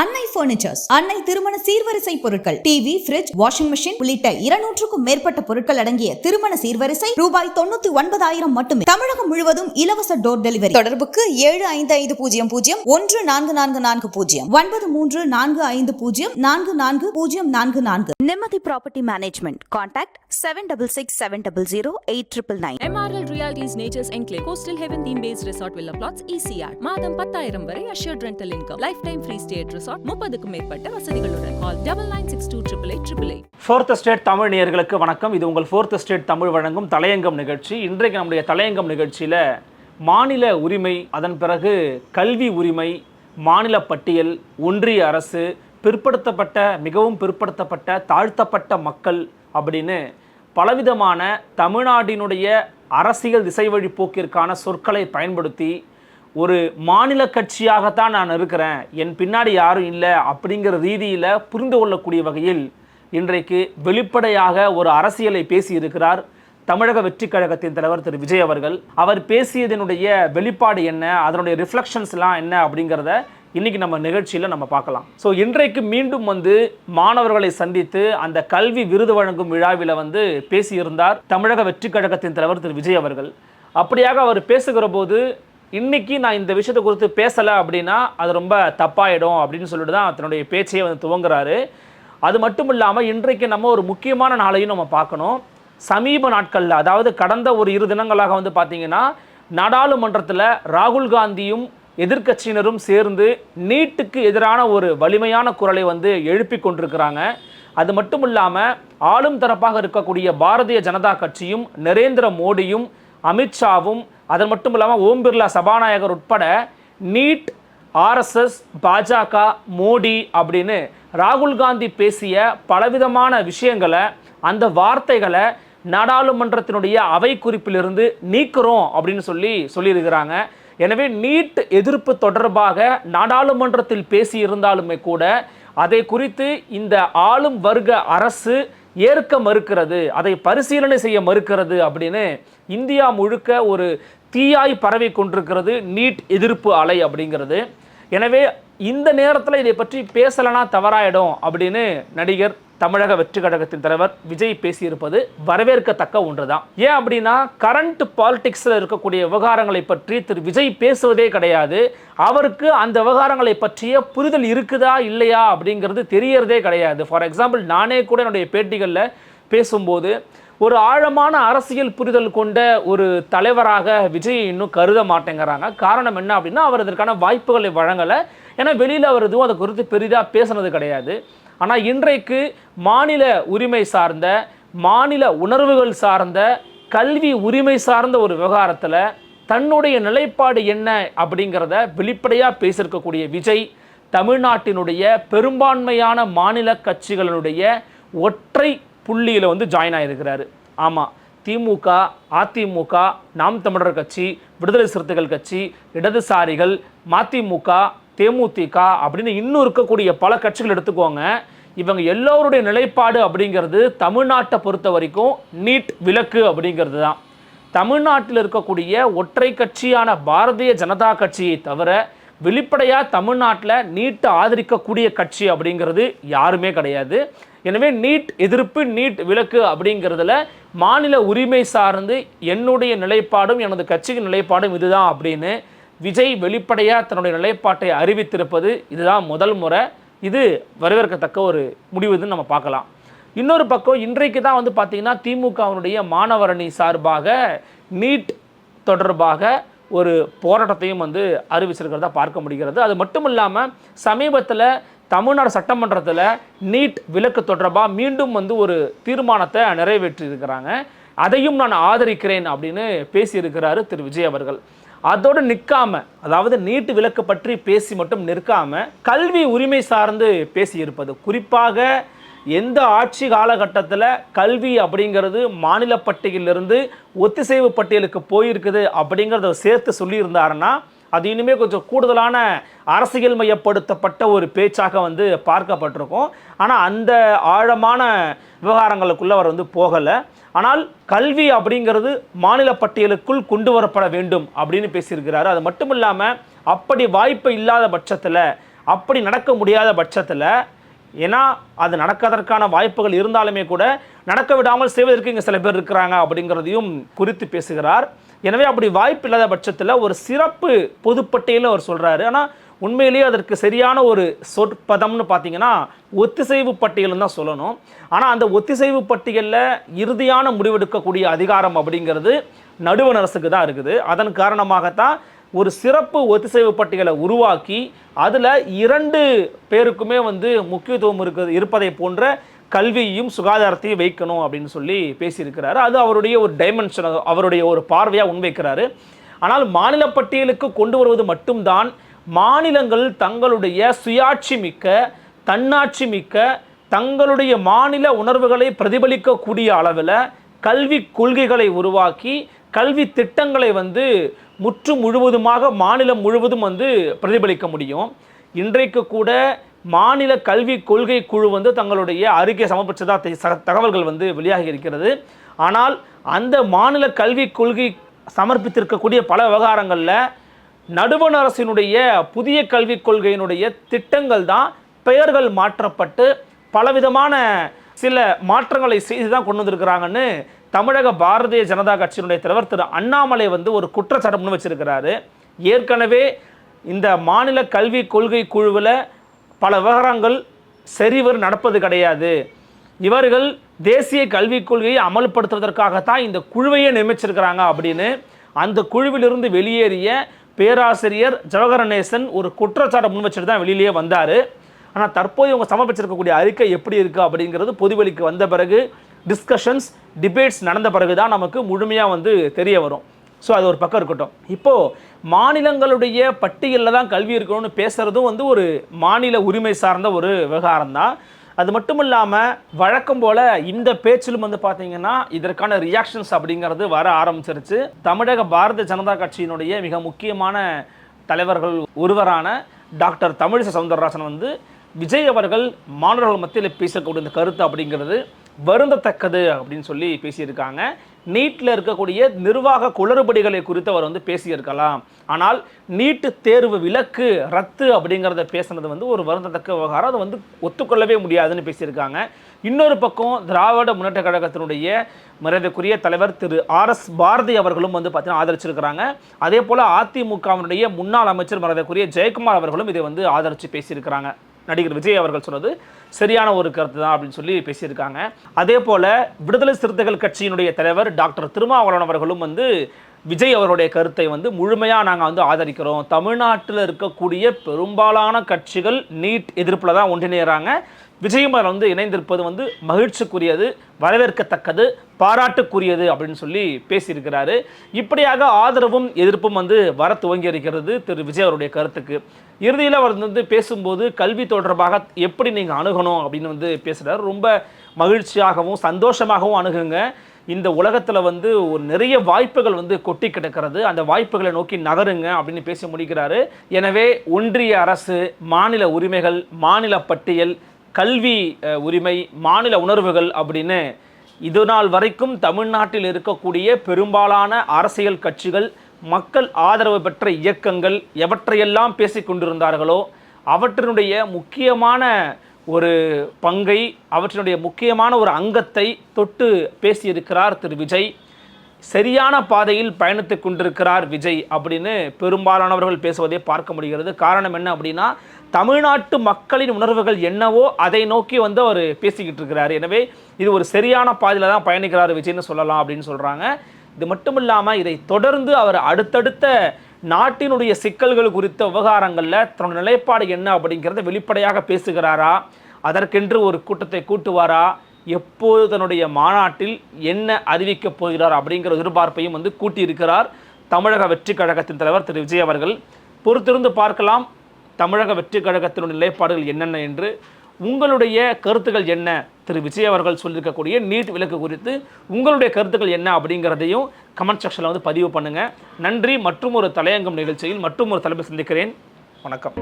அன்னை பர்னிச்சர்ஸ் அன்னை திருமண சீர்வரிசை பொருட்கள். டிவி ஃபிரிட்ஜ் வாஷிங் மெஷின் உள்ளிட்ட இருநூற்றுக்கும் மேற்பட்ட பொருட்கள் அடங்கிய திருமண சீர்வரிசை ரூபாய் தொண்ணூத்தி ஒன்பதாயிரம் மட்டுமே. தமிழகம் முழுவதும் இலவச டோர் டெலிவரி தொடர்புக்கு ஏழு ஐந்து ஐந்து பூஜ்ஜியம் பூஜ்ஜியம் ஒன்று நான்கு நான்கு நான்கு பூஜ்ஜியம். ஒன்பது மூன்று நான்கு ஐந்து பூஜ்ஜியம் நான்கு நான்கு பூஜ்ஜியம் நான்கு நான்கு. Nimmathi property management contact seven double six seven double zero eight triple nine MRL Realties Nature's Enclave Coastal Heaven Theme Based Resort Villa Plots ECR மாதம் பத்தாயிரம் வரை assured rental income. Lifetime free stay at resort முப்பதுக்கும் மேற்பட்ட வசதிகளுடன். Call double nine six two triple eight triple eight fourth state Tamil நேர்களுக்கு வணக்கம். இது உங்கள் ஃபோர்த் ஸ்டேட் தமிழ் வழங்கும் தலையங்கம் நிகழ்ச்சி. இன்றைக்கு நம்முடைய தலையங்கம் நிகழ்ச்சியில் மாநில உரிமை அதன் பிறகு கல்வி உரிமை மாநில பட்டியல் ஒன்றிய அரசு பிற்படுத்தப்பட்ட மிகவும் பிற்படுத்தப்பட்ட தாழ்த்தப்பட்ட மக்கள் அப்படின்னு பலவிதமான தமிழ்நாட்டினுடைய அரசியல் திசை வழி போக்கிற்கான சொற்களை பயன்படுத்தி ஒரு மாநில கட்சியாகத்தான் நான் இருக்கிறேன். என் பின்னாடி யாரும் இல்லை அப்படிங்கிற ரீதியில் புரிந்து கொள்ளக்கூடிய வகையில் இன்றைக்கு வெளிப்படையாக ஒரு அரசியலை பேசி இருக்கிறார் தமிழக வெற்றி கழகத்தின் தலைவர் திரு. விஜய் அவர்கள். அவர் பேசியதனுடைய வெளிப்பாடு என்ன? அதனுடைய ரிஃப்ளெக்ஷன்ஸ்லாம் என்ன அப்படிங்கிறத இன்றைக்கி நம்ம நிகழ்ச்சியில் நம்ம பார்க்கலாம். ஸோ இன்றைக்கு மீண்டும் வந்து மாணவர்களை சந்தித்து அந்த கல்வி விருது வழங்கும் விழாவில் வந்து பேசியிருந்தார் தமிழக வெற்றி கழகத்தின் தலைவர் திரு. விஜய் அவர்கள். அப்படியாக அவர் பேசுகிற போது இன்னைக்கு நான் இந்த விஷயத்தை குறித்து பேசலை அப்படின்னா அது ரொம்ப தப்பாயிடும் அப்படின்னு சொல்லிட்டு தான் தன்னுடைய பேச்சையே வந்து துவங்குறாரு. அது மட்டும் இல்லாமல் இன்றைக்கு நம்ம ஒரு முக்கியமான நாளையும் நம்ம பார்க்கணும். சமீப நாட்களில் அதாவது கடந்த ஒரு இரு தினங்களாக வந்து பார்த்தீங்கன்னா நாடாளுமன்றத்தில் ராகுல் காந்தியும் எதிர்க்கட்சியினரும் சேர்ந்து நீட்டுக்கு எதிரான ஒரு வலிமையான குரலை வந்து எழுப்பி கொண்டிருக்கிறாங்க. அது மட்டும் இல்லாமல் ஆளும் தரப்பாக இருக்கக்கூடிய பாரதிய ஜனதா கட்சியும் நரேந்திர மோடியும் அமித்ஷாவும் அது மட்டும் இல்லாமல் ஓம் பிர்லா சபாநாயகர் உட்பட நீட் ஆர்எஸ்எஸ் பாஜக மோடி அப்படின்னு ராகுல் காந்தி பேசிய பலவிதமான விஷயங்களை அந்த வார்த்தைகளை நாடாளுமன்றத்தினுடைய அவை குறிப்பிலிருந்து நீக்கிறோம் அப்படின்னு சொல்லி சொல்லியிருக்கிறாங்க. எனவே நீட் எதிர்ப்பு தொடர்பாக நாடாளுமன்றத்தில் பேசியிருந்தாலுமே கூட அதை குறித்து இந்த ஆளும் வர்க்க அரசு ஏற்க மறுக்கிறது அதை பரிசீலனை செய்ய மறுக்கிறது அப்படின்னு இந்தியா முழுக்க ஒரு தீயாய் பரவி கொண்டிருக்கிறது நீட் எதிர்ப்பு அலை அப்படிங்கிறது. எனவே இந்த நேரத்தில் இதை பற்றி பேசலைனா தவறாயிடும் அப்படின்னு நடிகர் தமிழக வெற்றி கழகத்தின் தலைவர் விஜய் பேசியிருப்பது வரவேற்கத்தக்க ஒன்று தான் ஏன் அப்படின்னா கரண்ட் பாலிடிக்ஸில் இருக்கக்கூடிய விவகாரங்களை பற்றி திரு விஜய் பேசுவதே கிடையாது. அவருக்கு அந்த விவகாரங்களை பற்றிய புரிதல் இருக்குதா இல்லையா அப்படிங்கிறது தெரியறதே கிடையாது. ஃபார் எக்ஸாம்பிள் நானே கூட என்னுடைய பேட்டிகளில் பேசும்போது ஒரு ஆழமான அரசியல் புரிதல் கொண்ட ஒரு தலைவராக விஜய் இன்னும் கருத மாட்டேங்கிறாங்க. காரணம் என்ன அப்படின்னா அவர் இதற்கான வாய்ப்புகளை வழங்கலை. ஏன்னா வெளியில் அவர் எதுவும் அதை குறித்து பெரிதாக பேசுனது கிடையாது. ஆனால் இன்றைக்கு மாநில உரிமை சார்ந்த மாநில உணர்வுகள் சார்ந்த கல்வி உரிமை சார்ந்த ஒரு விவகாரத்தில் தன்னுடைய நிலைப்பாடு என்ன அப்படிங்கிறத வெளிப்படையாக பேசியிருக்கக்கூடிய விஜய் தமிழ்நாட்டினுடைய பெரும்பான்மையான மாநில கட்சிகளினுடைய ஒற்றை புள்ளியில் வந்து ஜாயின் ஆகியிருக்கிறாரு ஆமாம் திமுக அதிமுக நாம் தமிழர் கட்சி விடுதலை சிறுத்தைகள் கட்சி இடதுசாரிகள் மதிமுக தேமுதிக அப்படின்னு இன்னும் இருக்கக்கூடிய பல கட்சிகள் எடுத்துக்கோங்க. இவங்க எல்லோருடைய நிலைப்பாடு அப்படிங்கிறது தமிழ்நாட்டை பொறுத்த வரைக்கும் நீட் விலக்கு அப்படிங்கிறது தான். தமிழ்நாட்டில் இருக்கக்கூடிய ஒற்றை கட்சியான பாரதிய ஜனதா கட்சியை தவிர வெளிப்படையாக தமிழ்நாட்டில் நீட்டை ஆதரிக்கக்கூடிய கட்சி அப்படிங்கிறது யாருமே கிடையாது. எனவே நீட் எதிர்ப்பு நீட் விலக்கு அப்படிங்கிறதுல மாநில உரிமை சார்ந்து என்னுடைய நிலைப்பாடும் எனது கட்சியின் நிலைப்பாடும் இதுதான் அப்படின்னு விஜய் வெளிப்படையாக தன்னுடைய நிலைப்பாட்டை அறிவித்திருப்பது இதுதான் முதல் முறை. இது வரவேற்கத்தக்க ஒரு முடிவுன்னு நம்ம பார்க்கலாம். இன்னொரு பக்கம் இன்றைக்கு தான் வந்து பார்த்திங்கன்னா திமுகவினுடைய மாணவரணி சார்பாக நீட் தொடர்பாக ஒரு போராட்டத்தையும் வந்து அறிவிச்சிருக்கிறதா பார்க்க முடிகிறது. அது மட்டும் இல்லாமல் சமீபத்தில் தமிழ்நாடு சட்டமன்றத்தில் நீட் விலக்கு தொடர்பாக மீண்டும் வந்து ஒரு தீர்மானத்தை நிறைவேற்றியிருக்கிறாங்க. அதையும் நான் ஆதரிக்கிறேன் அப்படின்னு பேசியிருக்கிறாரு திரு. விஜய் அவர்கள். அதோடு நிற்காம அதாவது நீட் விலக்கு பற்றி பேசி மட்டும் நிற்காம கல்வி உரிமை சார்ந்து பேசியிருப்பது. குறிப்பாக எந்த ஆட்சி காலகட்டத்தில் கல்வி அப்படிங்கிறது மாநில பட்டியலிருந்து ஒத்திசைவு பட்டியலுக்கு போயிருக்குது அப்படிங்கிறத சேர்த்து சொல்லியிருந்தாருன்னா அது இனிமேல் கொஞ்சம் கூடுதலான அரசியல் மையப்படுத்தப்பட்ட ஒரு பேச்சாக வந்து பார்க்கப்பட்டிருக்கும். ஆனால் அந்த ஆழமான விவகாரங்களுக்குள்ள அவர் வந்து போகலை. ஆனால் கல்வி அப்படிங்கிறது மாநில பட்டியலுக்குள் கொண்டு வரப்பட வேண்டும் அப்படின்னு பேசியிருக்கிறாரு. அது மட்டும் இல்லாமல் அப்படி வாய்ப்பு இல்லாத பட்சத்தில் அப்படி நடக்க முடியாத பட்சத்தில் ஏன்னா அது நடக்கதற்கான வாய்ப்புகள் இருந்தாலுமே கூட நடக்க விடாமல் செய்வதற்கு இங்கே சில பேர் இருக்கிறாங்க அப்படிங்கிறதையும் குறித்து பேசுகிறார். எனவே அப்படி வாய்ப்பு இல்லாத பட்சத்தில் ஒரு சிறப்பு பொதுப்பட்டியலில் அவர் சொல்கிறாரு ஆனால் உண்மையிலேயே அதற்கு சரியான ஒரு சொற்பதம்னு பார்த்தீங்கன்னா ஒத்திசைவு பட்டியல்னு தான் சொல்லணும். ஆனால் அந்த ஒத்திசைவு பட்டியலில் இறுதியான முடிவெடுக்கக்கூடிய அதிகாரம் அப்படிங்கிறது நடுவண் அரசுக்கு தான் இருக்குது. அதன் காரணமாகத்தான் ஒரு சிறப்பு ஒத்திசைவு பட்டியலை உருவாக்கி அதில் இரண்டு பேருக்குமே வந்து முக்கியத்துவம் இருக்குது இருப்பதை போன்ற கல்வியையும் சுகாதாரத்தையும் வைக்கணும் அப்படின்னு சொல்லி பேசியிருக்கிறாரு. அது அவருடைய ஒரு டைமென்ஷன் அவருடைய ஒரு பார்வையாக முன்வைக்கிறாரு. ஆனால் மாநில பட்டியலுக்கு கொண்டு வருவது மட்டும்தான் மாநிலங்கள் தங்களுடைய சுயாட்சி மிக்க தன்னாட்சி மிக்க தங்களுடைய மாநில உணர்வுகளை பிரதிபலிக்கக்கூடிய அளவில் கல்வி கொள்கைகளை உருவாக்கி கல்வி திட்டங்களை வந்து முற்று முழுவதுமாக மாநிலம் முழுவதும் வந்து பிரதிபலிக்க முடியும். இன்றைக்கு கூட மாநில கல்வி கொள்கை குழு வந்து தங்களுடைய அறிக்கை சமர்ப்பித்ததாக தகவல்கள் வந்து வெளியாகி இருக்கிறது. ஆனால் அந்த மாநில கல்வி கொள்கை சமர்ப்பித்திருக்கக்கூடிய பல விவகாரங்களில் நடுவண் அரசினுடைய புதிய கல்விக் கொள்கையினுடைய திட்டங்கள் தான் பெயர்கள் மாற்றப்பட்டு பலவிதமான சில மாற்றங்களை செய்து தான் கொண்டு வந்திருக்கிறாங்கன்னு தமிழக பாரதிய ஜனதா கட்சியினுடைய தலைவர் திரு அண்ணாமலை வந்து ஒரு குற்றச்சாட்டு முன் வச்சிருக்கிறாரு. ஏற்கனவே இந்த மாநில கல்வி கொள்கை குழுவில் பல விவகாரங்கள் சரிவர் நடப்பது கிடையாது. இவர்கள் தேசிய கல்விக் கொள்கையை அமல்படுத்துவதற்காகத்தான் இந்த குழுவையே நியமிச்சிருக்கிறாங்க அப்படின்னு அந்த குழுவிலிருந்து வெளியேறிய பேராசிரியர் ஜவஹரநேசன் ஒரு குற்றச்சாட்டை முன் வச்சுட்டு தான் வெளியிலேயே வந்தார். ஆனால் தற்போது இவங்க சமர்ப்பிச்சிருக்கக்கூடிய அறிக்கை எப்படி இருக்குது அப்படிங்கிறது பொதுவெளிக்கு வந்த பிறகு டிஸ்கஷன்ஸ் டிபேட்ஸ் நடந்த பிறகு தான் நமக்கு முழுமையாக வந்து தெரிய வரும். ஸோ அது ஒரு பக்கம் இருக்கட்டும். இப்போது மாநிலங்களுடைய பட்டியலில் தான் கல்வி இருக்கணும்னு பேசுகிறதும் வந்து ஒரு மாநில உரிமை சார்ந்த ஒரு விவகாரம் தான். அது மட்டும் இல்லாமல் வழக்கம் போல் இந்த பேச்சிலும் வந்து பார்த்தீங்கன்னா இதற்கான ரியாக்ஷன்ஸ் அப்படிங்கிறது வர ஆரம்பிச்சிருச்சு. தமிழக பாரதிய ஜனதா கட்சியினுடைய மிக முக்கியமான தலைவர்கள் ஒருவரான டாக்டர் தமிழிசை சவுந்தரராஜன் வந்து விஜய் அவர்கள் மாணவர்கள் மத்தியில் பேசக்கூடிய இந்த கருத்து அப்படிங்கிறது வருந்தத்தக்கது அப்படின்னு சொல்லி பேசியிருக்காங்க. நீட்டில் இருக்கக்கூடிய நிர்வாக குளறுபடிகளை குறித்து அவர் வந்து பேசியிருக்கலாம். ஆனால் நீட்டு தேர்வு விலக்கு ரத்து அப்படிங்கிறத பேசுனது வந்து ஒரு வருந்தத்தக்க விவகாரம். அதை வந்து ஒத்துக்கொள்ளவே முடியாதுன்னு பேசியிருக்காங்க. இன்னொரு பக்கம் திராவிட முன்னேற்ற கழகத்தினுடைய மரியாதைக்குரிய தலைவர் திரு ஆர் எஸ் பாரதி அவர்களும் வந்து பார்த்தீங்கன்னா ஆதரிச்சிருக்கிறாங்க. அதே போல் அதிமுகவினுடைய முன்னாள் அமைச்சர் மரியாதைக்குரிய ஜெயக்குமார் அவர்களும் இதை வந்து ஆதரித்து பேசியிருக்கிறாங்க. நடிகர் விஜய் அவர்கள் சொன்னது சரியான ஒரு கருத்து தான் அப்படின்னு சொல்லி பேசியிருக்காங்க. அதே போல விடுதலை சிறுத்தைகள் கட்சியினுடைய தலைவர் டாக்டர் திருமாவளவன் அவர்களும் வந்து விஜய் அவருடைய கருத்தை வந்து முழுமையாக நாங்கள் வந்து ஆதரிக்கிறோம். தமிழ்நாட்டில் இருக்கக்கூடிய பெரும்பாலான கட்சிகள் நீட் எதிர்ப்பில் தான் ஒன்றிணைகிறாங்க விஜயும் அதில் வந்து இணைந்திருப்பது வந்து மகிழ்ச்சிக்குரியது வரவேற்கத்தக்கது பாராட்டுக்குரியது அப்படின்னு சொல்லி பேசியிருக்கிறாரு. இப்படியாக ஆதரவும் எதிர்ப்பும் வந்து வர துவங்கி இருக்கிறது திரு விஜய் அவருடைய கருத்துக்கு. இறுதியில் அவர் வந்து பேசும்போது கல்வி தொடர்பாக எப்படி நீங்கள் அணுகணும் அப்படின்னு வந்து பேசுகிறார் ரொம்ப மகிழ்ச்சியாகவும் சந்தோஷமாகவும் அணுகுங்க. இந்த உலகத்தில் வந்து ஒரு நிறைய வாய்ப்புகள் வந்து கொட்டி கிடக்கிறது. அந்த வாய்ப்புகளை நோக்கி நகருங்க அப்படின்னு பேசி முடிக்கிறாரு. எனவே ஒன்றிய அரசு மாநில உரிமைகள் மாநில பட்டியல் கல்வி உரிமை மாநில உணர்வுகள் அப்படின்னு இது நாள் வரைக்கும் தமிழ்நாட்டில் இருக்கக்கூடிய பெரும்பாலான அரசியல் கட்சிகள் மக்கள் ஆதரவு பெற்ற இயக்கங்கள் எவற்றையெல்லாம் பேசிக்கொண்டிருந்தார்களோ அவற்றினுடைய முக்கியமான ஒரு பங்கை அவற்றினுடைய முக்கியமான ஒரு அங்கத்தை தொட்டு பேசியிருக்கிறார் திரு விஜய். சரியான பாதையில் பயணித்து கொண்டிருக்கிறார் விஜய் அப்படின்னு பெரும்பாலானவர்கள் பேசுவதை பார்க்க முடிகிறது. காரணம் என்ன அப்படின்னா தமிழ்நாட்டு மக்களின் உணர்வுகள் என்னவோ அதை நோக்கி வந்து அவர் பேசிக்கிட்டு இருக்கிறார். எனவே இது ஒரு சரியான பாதையில் தான் பயணிக்கிறார் விஜய்னு சொல்லலாம் அப்படின்னு சொல்கிறாங்க இது மட்டும் இல்லாமல் இதை தொடர்ந்து அவர் அடுத்தடுத்த நாட்டினுடைய சிக்கல்கள் குறித்த விவகாரங்களில் தன்னோட நிலைப்பாடு என்ன அப்படிங்கிறத வெளிப்படையாக பேசுகிறாரா? அதற்கென்று ஒரு கூட்டத்தை கூட்டுவாரா? எப்போது தன்னுடைய மாநாட்டில் என்ன அறிவிக்கப் போகிறார் அப்படிங்கிற எதிர்பார்ப்பையும் வந்து கூட்டியிருக்கிறார் தமிழக வெற்றி கழகத்தின் தலைவர் திரு விஜய் அவர்கள். பொறுத்திருந்து பார்க்கலாம் தமிழக வெற்றி கழகத்தினுடைய நிலைப்பாடுகள் என்னென்ன என்று. உங்களுடைய கருத்துக்கள் என்ன? திரு விஜய் அவர்கள் சொல்லியிருக்கக்கூடிய நீட் விலக்கு குறித்து உங்களுடைய கருத்துக்கள் என்ன அப்படிங்கிறதையும் கமெண்ட் செக்ஷனில் வந்து பதிவு பண்ணுங்கள் நன்றி மற்றும் ஒரு தலையங்கம் நிகழ்ச்சியில் மற்றும் ஒரு தலைமை சந்திக்கிறேன். வணக்கம்.